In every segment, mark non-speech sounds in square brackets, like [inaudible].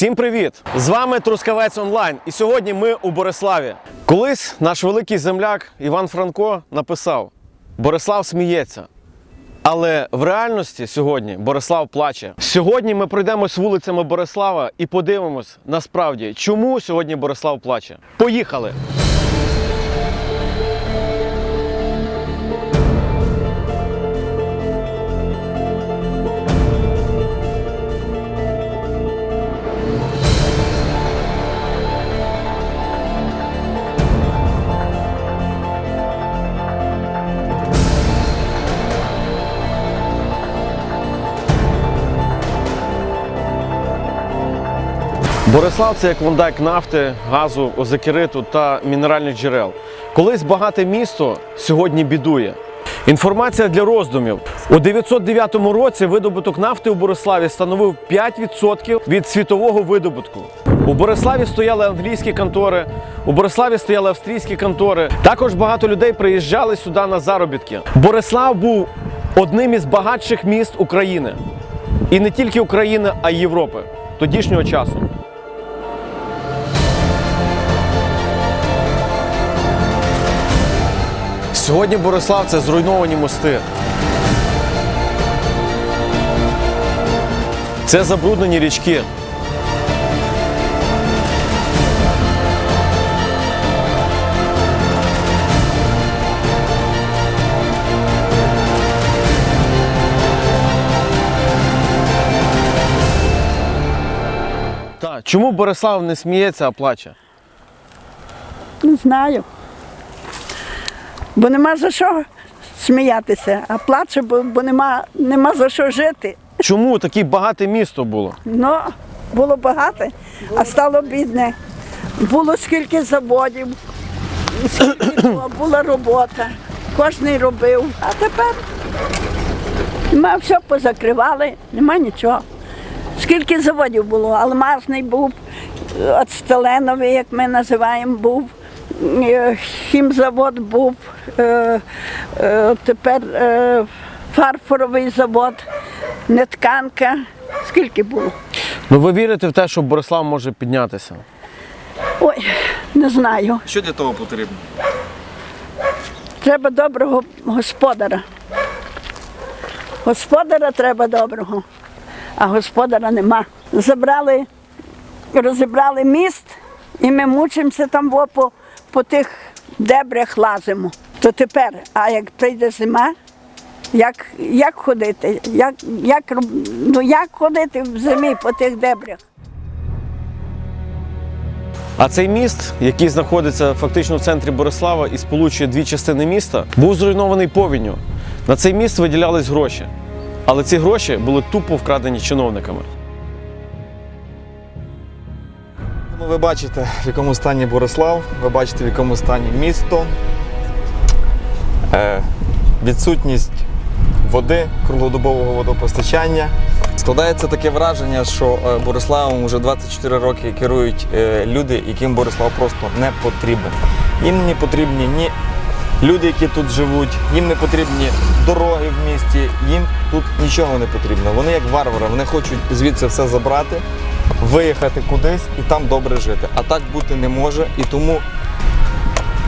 Всім привіт! З вами Трускавець Онлайн. І сьогодні ми у Бориславі. Колись наш великий земляк Іван Франко написав: Борислав сміється. Але в реальності сьогодні Борислав плаче. Сьогодні ми пройдемось вулицями Борислава і подивимось насправді, чому сьогодні Борислав плаче. Поїхали! Борислав це як клондайк нафти, газу, озокериту та мінеральних джерел. Колись багате місто сьогодні бідує. Інформація для роздумів. У 909 році видобуток нафти у Бориславі становив 5% від світового видобутку. У Бориславі стояли англійські контори, у Бориславі стояли австрійські контори. Також багато людей приїжджали сюди на заробітки. Борислав був одним із багатших міст України. І не тільки України, а й Європи тодішнього часу. Сьогодні Борислав це зруйновані мости. Це забруднені річки. Чому Борислав не сміється, а плаче? Не знаю. Бо нема за що сміятися, а плаче, бо, бо нема, нема за що жити. Чому таке багате місто було? Ну, було багато, а стало бідне. Було скільки заводів, скільки [coughs] було, була робота, кожен робив. А тепер нема все позакривали, нема нічого. Скільки заводів було, алмазний був, ацтеленовий, як ми називаємо, був, хімзавод був, е, е, тепер е, фарфоровий завод, нетканка. Скільки було? Ну ви вірите в те, що Борислав може піднятися? Ой, не знаю. Що для того потрібно? Треба доброго господара. Господара треба доброго, а господара нема. Забрали, розібрали міст, і ми мучимося там во по, по тих дебрях лазимо. То тепер, а як прийде зима, як, як ходити? Як, як, ну, як ходити в зимі по тих дебрях? А цей міст, який знаходиться фактично в центрі Борислава і сполучує дві частини міста, був зруйнований повінню. На цей міст виділялись гроші. Але ці гроші були тупо вкрадені чиновниками. Ну, ви бачите, в якому стані Борислав, ви бачите, в якому стані місто. Е, відсутність води, круглодобового водопостачання. Складається таке враження, що е, Бориславом вже 24 роки керують е, люди, яким Борислав просто не потрібен. Їм не потрібні ні люди, які тут живуть, їм не потрібні дороги в місті, їм тут нічого не потрібно. Вони як варвари, вони хочуть звідси все забрати, виїхати кудись і там добре жити. А так бути не може. І тому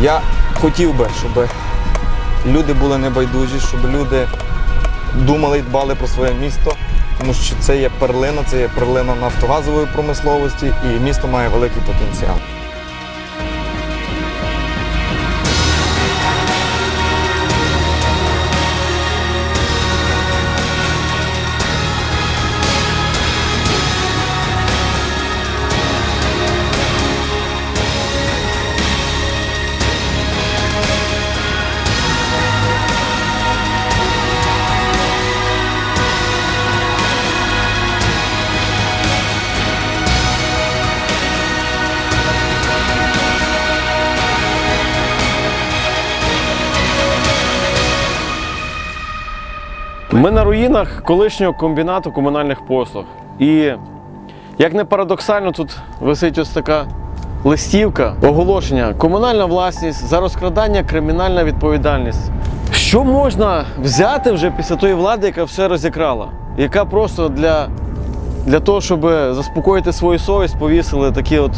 я хотів би, щоб люди були небайдужі, щоб люди думали і дбали про своє місто, тому що це є перлина, це є перлина нафтогазової промисловості, і місто має великий потенціал. Ми на руїнах колишнього комбінату комунальних послуг. І як не парадоксально, тут висить ось така листівка, оголошення, комунальна власність за розкрадання кримінальна відповідальність. Що можна взяти вже після тої влади, яка все розікрала, яка просто для для того, щоб заспокоїти свою совість, повісили такі от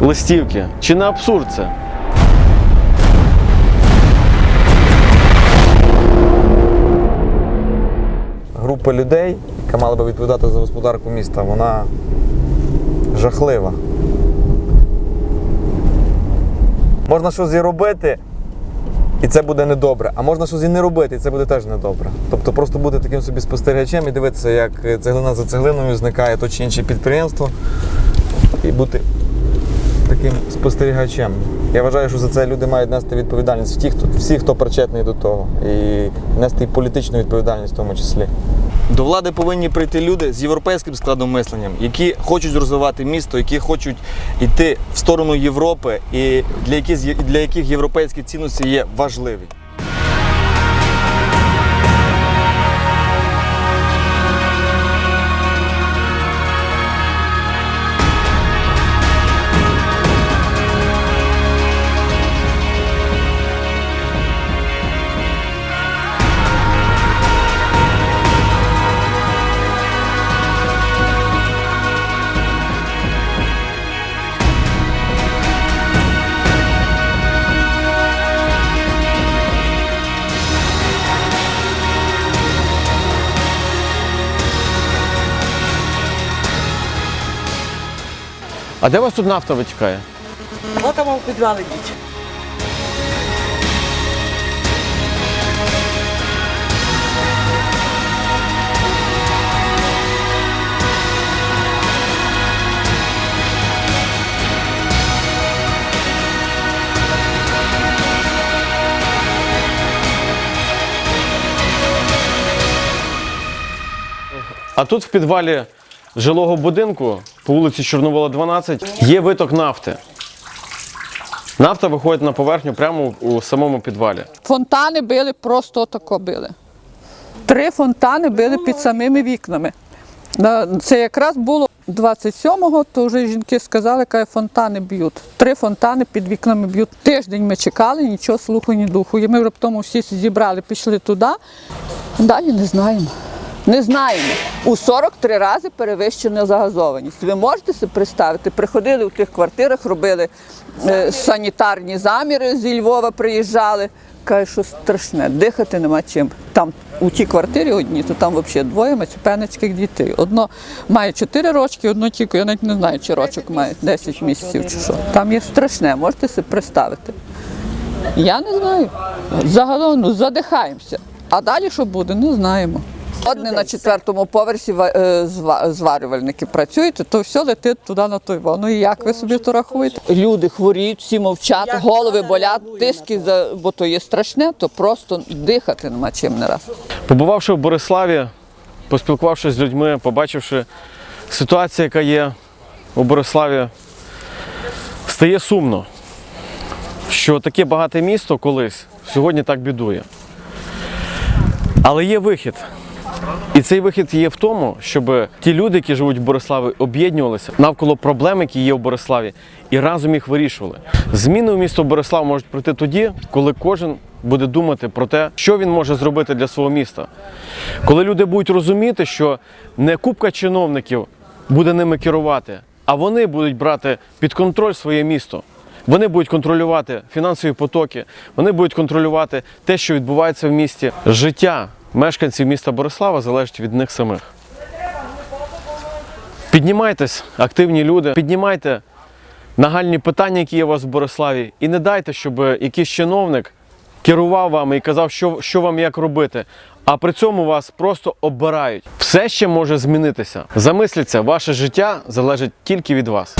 листівки. Чи не абсурд це? Група людей, яка мала би відповідати за господарку міста, вона жахлива. Можна щось і робити, і це буде недобре. А можна щось і не робити, і це буде теж недобре. Тобто просто бути таким собі спостерігачем і дивитися, як цеглина за цеглиною зникає то чи інше підприємство, і бути таким спостерігачем. Я вважаю, що за це люди мають нести відповідальність всі, хто, всі, хто причетний до того, і нести і політичну відповідальність в тому числі. До влади повинні прийти люди з європейським складом мисленням, які хочуть розвивати місто, які хочуть йти в сторону Європи, і для яких, для яких європейські цінності є важливі. А де у вас тут нафта витікає? От там в підвал йдіть. А тут в підвалі жилого будинку по вулиці Чорновола, 12 є виток нафти. Нафта виходить на поверхню прямо у самому підвалі. Фонтани били, просто тако били. Три фонтани били під самими вікнами. Це якраз було 27-го, то вже жінки сказали, каже, фонтани б'ють. Три фонтани під вікнами б'ють. Тиждень ми чекали, нічого слуху, ні духу. І ми вже всі зібрали, пішли туди. Далі не знаємо. Не знаємо. У 43 рази перевищена загазованість. Ви можете собі представити? Приходили в тих квартирах, робили е, санітарні заміри зі Львова, приїжджали. Каже, що страшне, дихати нема чим. Там у тій квартирі одні, то там взагалі двоє мацюпенецьких дітей. Одно має 4 рочки, одно тільки, я навіть не знаю, чи рочок має 10 місяців чи що. Там є страшне, можете собі представити. Я не знаю. Загалом ну, задихаємося. А далі що буде, не знаємо. Одне на четвертому поверсі е, зва- зварювальники працюють, то все летить туди на той вон. Ну і як ви собі то рахуєте? Люди хворіють, всі мовчать, голови болять, тиски, за- бо то є страшне, то просто дихати нема чим не раз. Побувавши в Бориславі, поспілкувавшись з людьми, побачивши ситуацію, яка є у Бориславі, стає сумно, що таке багате місто колись сьогодні так бідує. Але є вихід. І цей вихід є в тому, щоб ті люди, які живуть в Бориславі, об'єднувалися навколо проблем, які є в Бориславі, і разом їх вирішували. Зміни у місто Борислав можуть прийти тоді, коли кожен буде думати про те, що він може зробити для свого міста. Коли люди будуть розуміти, що не купка чиновників буде ними керувати, а вони будуть брати під контроль своє місто. Вони будуть контролювати фінансові потоки, вони будуть контролювати те, що відбувається в місті. Життя мешканців міста Борислава залежить від них самих. Піднімайтесь, активні люди, піднімайте нагальні питання, які є у вас в Бориславі, і не дайте, щоб якийсь чиновник керував вами і казав, що, що вам як робити. А при цьому вас просто обирають. Все ще може змінитися. Замисліться, ваше життя залежить тільки від вас.